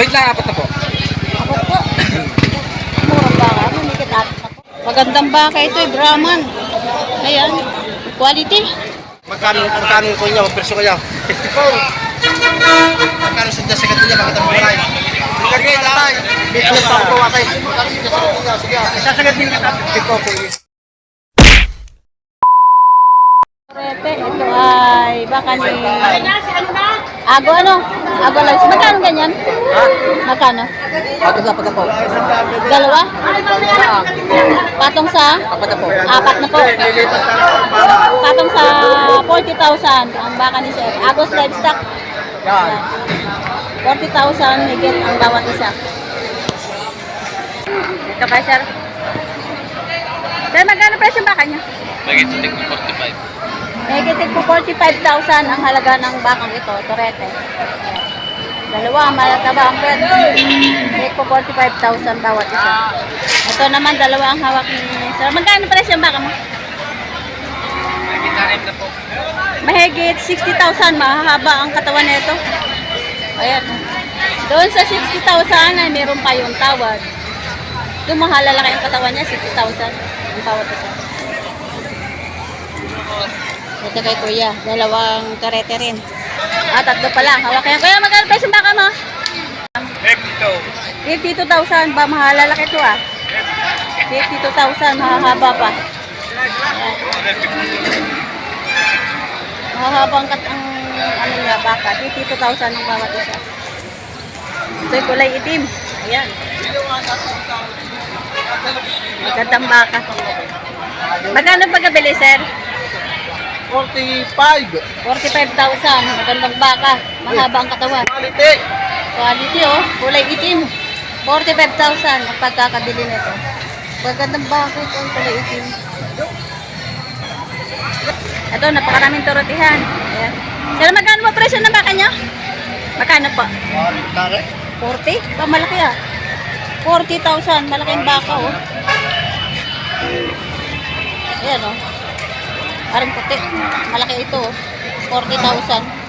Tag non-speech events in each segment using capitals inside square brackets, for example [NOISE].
Wait lang, apat na po. Ako po. Murang baka. Mamigit apat na po. Magandang baka ito eh. Brahman. Ayan. Quality. Magkano, magkano ko niya, presyo ko niya? 54. Magkano sa dyan sa gato niya, bakit ang buhay? Lagay na tayo. May alam pa ako atay. Magkano sa dyan sa gato niya, sige. Isasagat din kita. 54 po yun. Rete, ito ay baka ni... Ago ano? Ago lang. Magkano ganyan? Ha? Magkano? Apat na apat na po. Dalawa? Patong sa? Apat na po. Apat na po. Patong sa 40,000 ang baka ni Sir. Agos livestock. Yan. 40,000 higit ang bawat isa. Ito kay Sir. Sir, magkano presyo baka niya? Lagay sa tig 45. Negative po 45,000 ang halaga ng bakang ito, Torete. Dalawa, malataba ang bread. Negative po 45,000 bawat isa. Ito naman, dalawa ang hawak ni Sir. Magkano presyo ang baka mo? Na. Mahigit 60,000, mahahaba ang katawan nito. Ayan. Doon sa 60,000 ay meron pa yung tawad. Doon mahalalaki ang katawan niya, 60,000 ang bawat isa. Ito kay Kuya, dalawang karete rin. Ah, tatlo pala. Hawak kaya. Kuya, magkano presyo ang baka mo? Epito. 52,000 ba? Mahalalaki ito ah. 52,000, mahahaba pa. Mahahabang kat ang ano niya, baka. 52,000 ang bawat isa. Ito yung kulay itim. Ayan. Magandang baka. Magkano pagkabili, sir? 45. 45,000. Magandang baka. Mahaba ang katawan. Quality. Quality oh. Kulay itim. 45,000 ang pagkakabili nito. Magandang baka ito ang kulay itim. Ito, napakaraming turotihan. Ayan. Pero magkano mo presyo ng baka niya? Magkano po? Tare. 40? Pa, malaki ah. 40,000. Malaking baka oh. Ayan oh. Parang puti. Malaki ito oh. 40,000.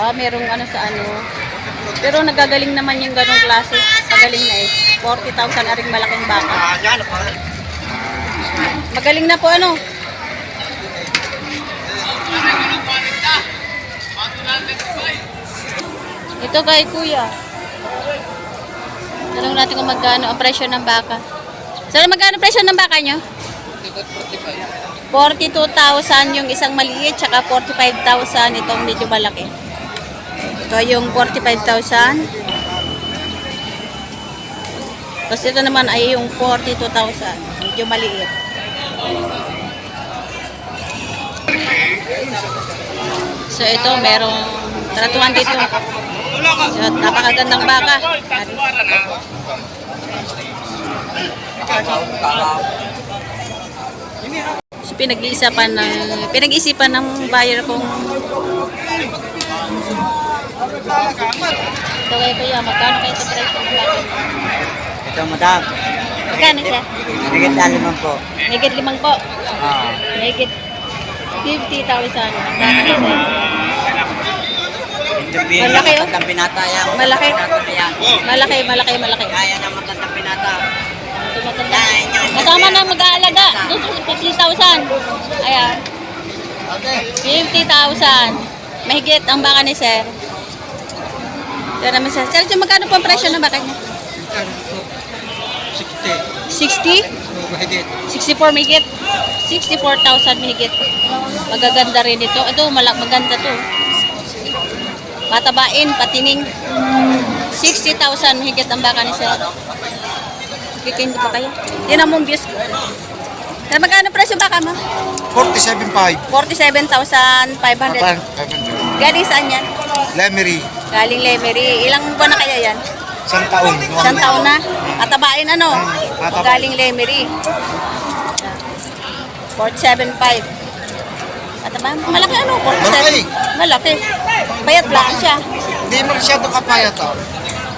Ah, merong ano sa ano. Pero nagagaling naman yung ganong klase. Pagaling na eh. 40,000 aring malaking baka. Ah, pare. Magaling na po ano. Ito kay kuya. Tanong natin kung magkano ang presyo ng baka. Sir, magkano presyo ng baka nyo? 42,000 yung isang maliit, tsaka 45,000 itong medyo malaki. Ito yung 45,000. Tapos ito naman ay yung 42,000. Medyo maliit. So ito, merong tratuan dito. So, napakagandang baka. So, pinag-iisipan ng pinag-iisipan ng buyer kung ito kay kuya, magkano kayo ito price ng baka? Ito, madam. Magkano siya? Higit aliman po. Higit limang po. Ah. Higit 50,000 ang baka ni sir. Ito biyan Malaki, oh. Malaki. Na. Malaki, malaki, malaki. Kaya ng Kasama na mag-aalaga. Doon sa 50,000. Ayan. 50,000. Mahigit ang baka ni sir. Ito naman sir. Sir, magkano po ang presyo ng baka niya? 60? 64 mahigit. 64,000 mahigit. Magaganda rin ito. Ito, malak maganda to. Matabain, patining. 60,000 mahigit ang baka ni sir. Kikindi pa kayo. Yan ang mong views ko. Sir, magkano presyo baka mo? 47.5. 47,500. Galing saan yan? Lemery. Galing Lemery. Ilang buwan na kaya yan? Isang taon. Isang taon na. Atabain ano? Atabain. Galing Lemery. 475. Ataba, malaki ano? 47. Malaki. Payat lang siya. Hindi mo masyado kapayat ah.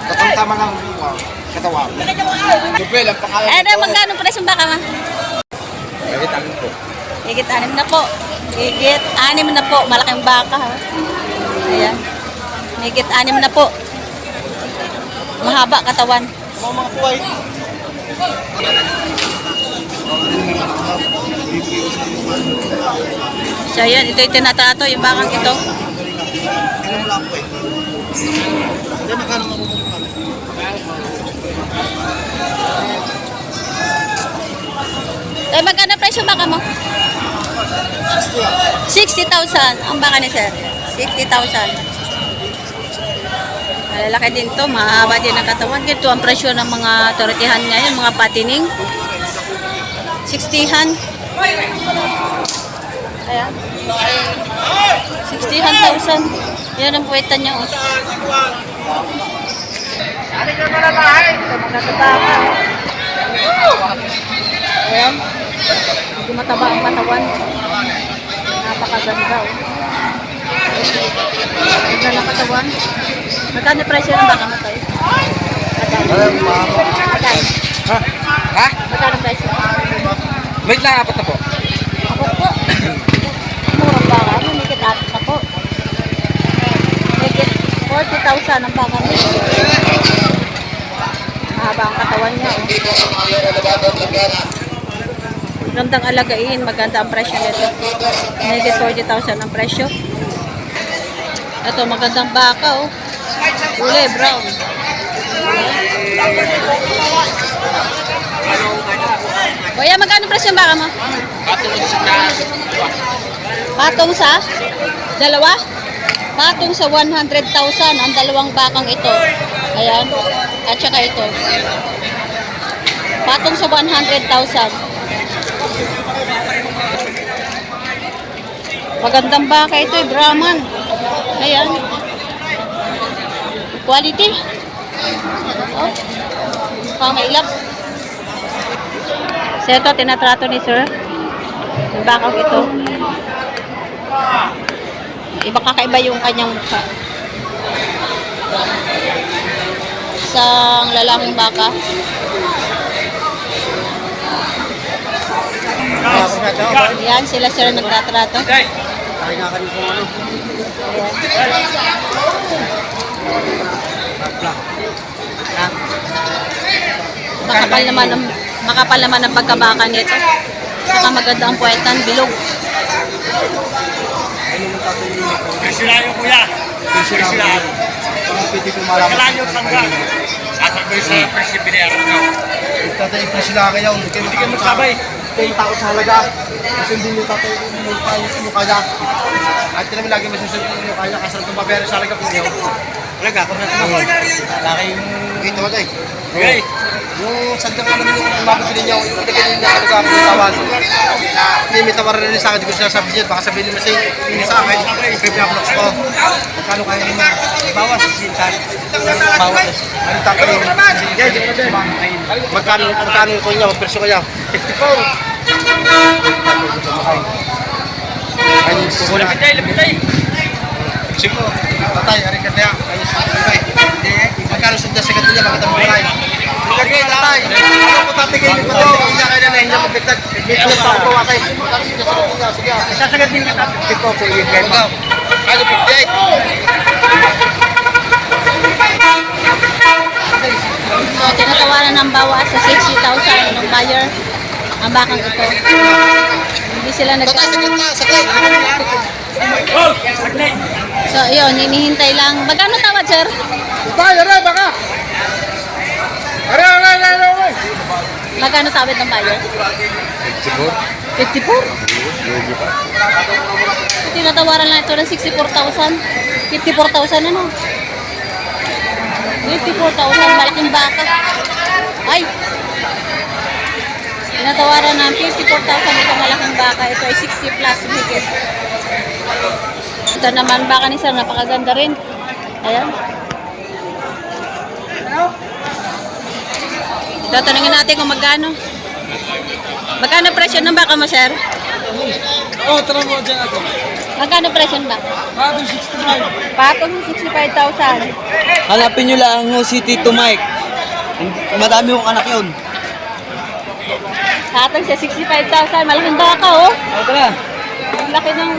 Katang-tama ng uh, katawan. Dubel, ang pangalan Eh, na, magkano presyo baka ma? Nagit po. Higit anim na po. Higit anim na po. Malaking baka ha. Ayan. Higit anim na po. Mahaba katawan. Mga mga tuway. So, ayan. Ito yung tinatato, yung bakang ito. Hindi, magkano makukuha? Ay, magkano presyo baka mo? 60,000 ang baka ni sir. 60,000. Malalaki din to, mahaba din ang katawan. Ganito ang presyo ng mga tortihan ngayon, mga patining. 60han. Ayan. 60,000. Yan ang puwetan niya. Oh. Magkataba ka. Ayan. Medyo mataba ang katawan. Napakaganda. Oh. Ganda ng katawan. Magkano presyo ng baka mo tayo? Ha? Ha? Magkano presyo? Wait lang, apat na po. Ako po. Murang baka. Mamikit apat na po. Mikit 40,000 ang baka mo. Mahaba ang katawan niya. Oh. Magandang alagain, maganda ang presyo nito. Higit 40,000 ang presyo. Ito, magandang baka, oh. Kulay, brown. Kuya, magkano presyo ng baka mo? Patong sa? Dalawa? Patong sa 100,000 ang dalawang bakang ito. Ayan. At saka ito. Patong sa 100,000. Magandang baka ito eh, Brahman. Ayan. Quality. Oh. Pamailap. So ito, tinatrato ni sir. Yung bakang ito. Iba kakaiba yung kanyang mukha. Isang lalaking baka. Yan, sila sir nagtatrato. Makapal naman ang makapal naman ang pagkabaka nito. Saka maganda ang puwetan, bilog. Kasilayo kuya. Kasilayo. Mga pwede ko malaman. Kasilayo tangga. Sasagoy sa Perseverance ko. Tatay, ito sila kayo. Hindi kayo magsabay. Kayo takot sa halaga. Kasi hindi nyo tatay yung mukha yung niya. At namin lagi masusunod yung mukha niya. Kasarap ng babayaran sa halaga po niyo. Halaga, kung natin ako. Laki yung... Ito ko tayo. Okay. Yung sandang alam yung mabibili niyo, yung ilagay niyo na halaga ng tawan. Hindi may tawaran rin sa akin. Hindi ko sinasabi niya. Baka sabihin niyo kasi hindi sa akin. Kaya pinapaloks ko. Magkano kayo naman? Bawas. Bawas. Ano tatay? Magkano, magkano ko niya? Magpresyo kaya? 54. Ay, kukulang. Lapit tayo, lapit tayo. Sige. Tatay, ari ka buhay. Magkano sa dyan sa gato niya? Bakit ang buhay? Sige, tatay. Ano po tatigil ko to? Hindi na kaya na hindi na magdagdag. Alam pa ako kay. Magkano sa dyan sa gato niya? Sige. Sasagad din kita. 54 sa iyo. Kaya Ano 58? So, tinatawaran ng bawas sa 60,000 ng buyer ang bakang ito. Hindi sila nag... Tatay, saglit na. Saglit. So, yun, hinihintay lang. Magkano tawad, sir? Tatay, aray, baka. Aray, aray, aray, aray. Magkano tawad ng buyer? 54. 54? Tinatawaran lang ito ng 64,000. 54,000 ano? 54,000, malaking baka. Ay! Tinatawaran ng 54,000 itong malaking baka. Ito ay 60 plus higit. Ito naman baka ni sir, napakaganda rin. Ayan. Tatanungin natin kung magkano. Magkano presyo ng baka mo, sir? Oh, tara mo dyan ako. Magkano presyo ng baka? Bakit 65? Patong 65,000. Hanapin nyo lang ho si Tito Mike. Madami kong anak yun. Patong sa 65,000. Malaking baka, oh. O tara. Ang laki ng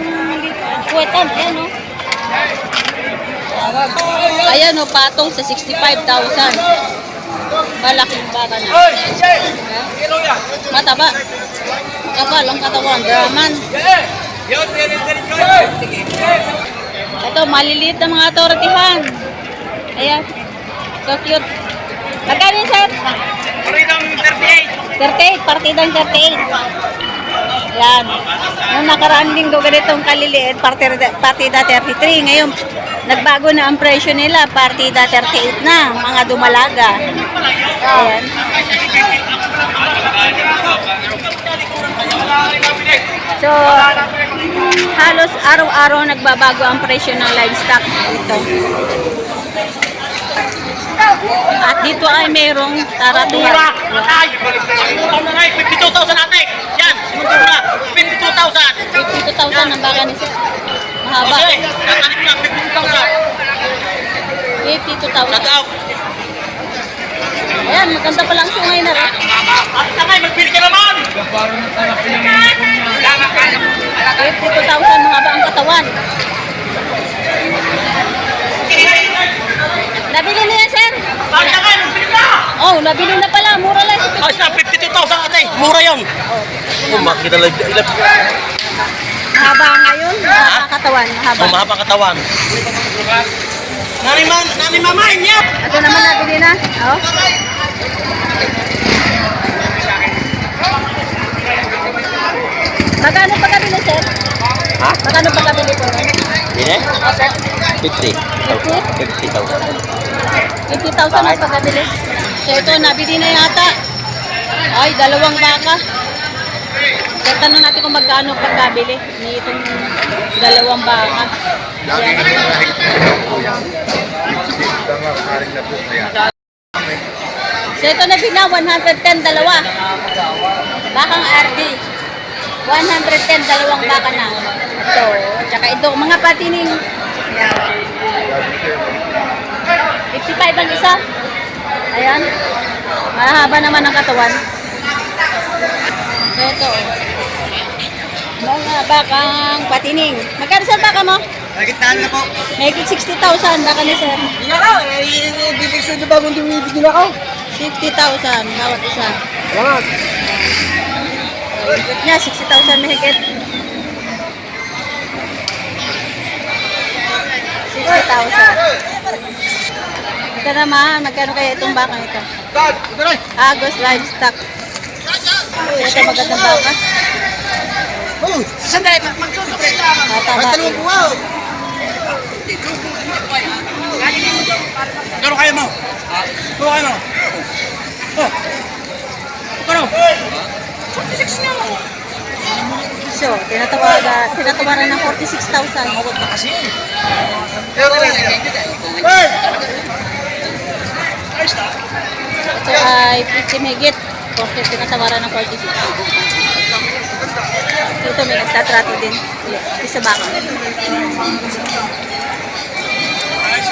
puwetan. Ayan, oh. Ayan o, patong sa 65,000. Malaking baka na. Mataba. Kapal ang katawan. Brahman. Ito, maliliit na mga tortihan. Ayan. So cute. Magkano yun, sir? 38. Partidang 38. Yan. Nung nakaraan linggo ganitong kaliliit, partida, partida 33. Ngayon, nagbago na ang presyo nila. Partida 38 na, mga dumalaga. Ayan. So, halos araw-araw nagbabago ang presyo ng livestock dito. At dito ay merong taratuha. 52,000 ate! Yan! Sinuntong na! 52,000! 52,000 ang baka ni sir. Mahaba. Kasi, natanik na 52,000! 52,000. Shout out! Ayan, maganda pa lang sungay na rin. At tangay, magpili ka naman! 52,000 mahaba ang katawan. Nabili na yan, sir? At! Oh, nabili na pala. Mura lang. Ayos na, 52,000 ate! Mura yun! Oh, makita lang. Ilap. Mahaba ngayon. Mahaba katawan. Mahaba. Oh, mahaba katawan. Nani man, nani mama, inyap! Ito naman nabili na. Oh. Magkano pa kabili, sir? Ha? Magkano pa kabili ko? Ini? Oh, sir. 50. 50? 50,000. 50,000 ang pagkabili. So ito, nabili na yata. Ay, dalawang baka. Tanong natin kung magkano pagkabili ni itong dalawang baka. Yan. So ito na bina, 110 dalawa. Bakang RD. 110 dalawang baka na. So, tsaka ito, mga patining. Yan. 55 ang isa. Ayan. Mahaba naman ang katawan. So, ito. Mga bakang patining. Magkano sa baka mo? Nakitaan na po. Mahigit 60,000 baka ni sir. Ako. Eh, bibig sa diba kung dumibig na ako. 50,000 bawat isa. Salamat. Higit niya, 60,000 mahigit. 60,000. Ito naman, magkano kaya itong bakang ito? Ito na. Agos Livestock. Ito magandang baka. Oh, sandali. Magsusukat lang. Mataba. Gano'n kaya mo? Gano'n kaya mo? Oh! Gano'n? So, tinatawagan, tinatawaran ng 46,000. Mawag na kasi. Hey! Ito ay 50 higit. Porque tinatawaran ng 46. Ito may nagtatrato din. Isa baka.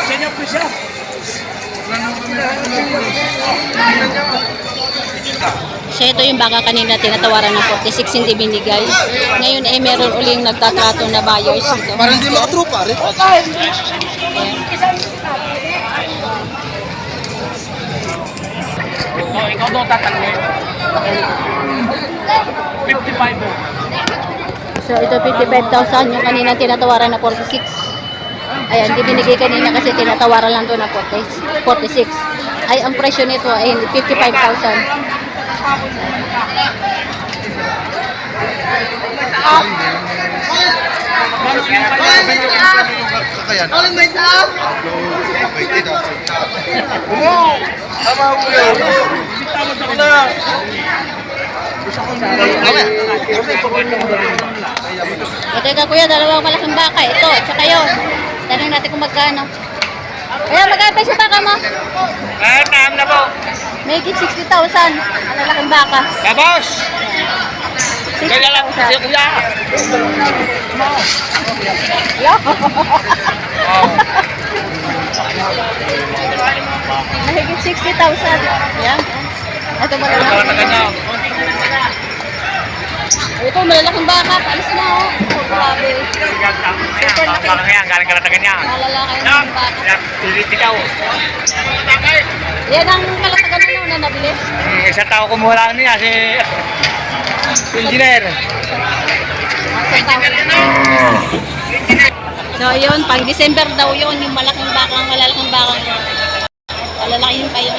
Senya po siya. So ito yung baka kanina tinatawaran ng 46 hindi binigay. Ngayon ay meron uling nagtatrato na buyers ito. Parang hindi makatropa rin. Oh, ikaw daw tatanungin. 55 mo. So ito 55,000 yung kanina tinatawaran na 46. Ayan, hindi binigay kanina kasi tinatawaran lang doon na 40 46. Ay, ang presyo nito ay 55,000. Kakayan. Alam ba ito? Tita. Tama ko yun. Ito ka kuya, dalawang malaking baka. Ito, at saka yun. Tanong natin kung magkano. Kaya magkano sa baka mo? Eh, taam na po. May 60,000. Ang malaking baka. Babos! Kaya lang, 60,000. kuya. Yo. [LAUGHS] Mahigit 60,000. Yan. Ito mo Ito na ganyan. Malalaking baka. Palis na oh. Oh, grabe. Super laki. Baka yan, galing kalatagan niya. Malalaki ng baka. Pilit ikaw. Yan ang kalatagan na na nabili. Hmm, Isang tao kumuha lang niya, si... si engineer. So, yun, pang December daw yun, yung malaking bakang, malalaking bakang. Malalaki yung kayo.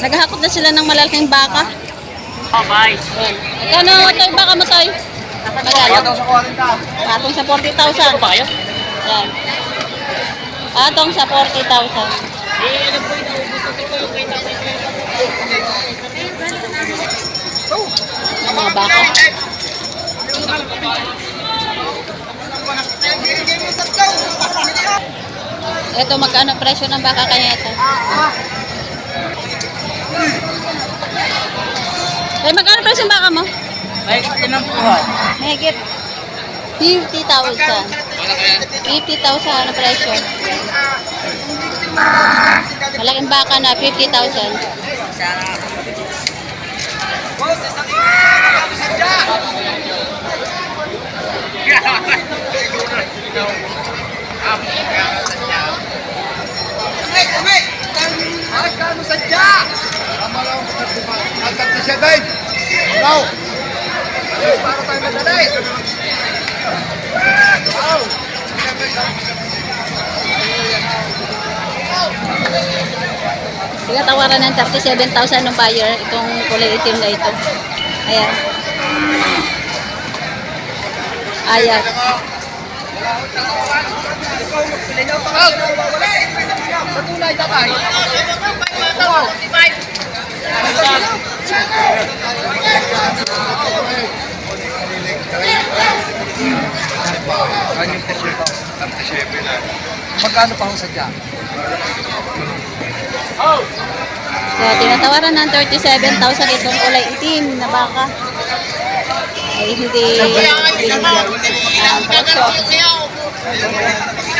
Naghahakot na sila ng malalaking baka. Oh, bye. Ayan. Magkano ito yung baka mo tayo? Magkano? sa 40. Atong sa 40,000. ba kayo? Ayan. Atong sa 40,000. Ang mga baka. Ito, magkano presyo ng baka kanya ito? Eh, magkano presyo ng baka mo? May pinampuhan. Mahigit 50,000. 50,000 ang presyo. Malaking baka na 50,000. Ay, kano sadya? Tama lang. Guys. Now. Para tayo madali. Wow. Sige, tawaran ng 37,000 ng buyer itong kulay itim na ito. Ayan. Ayan. Sa tulay, tatay. Magkano pa ho sadya? So, tinatawaran ng 37,000 itong kulay itim na baka. Ay, hindi binigyan ang Mm.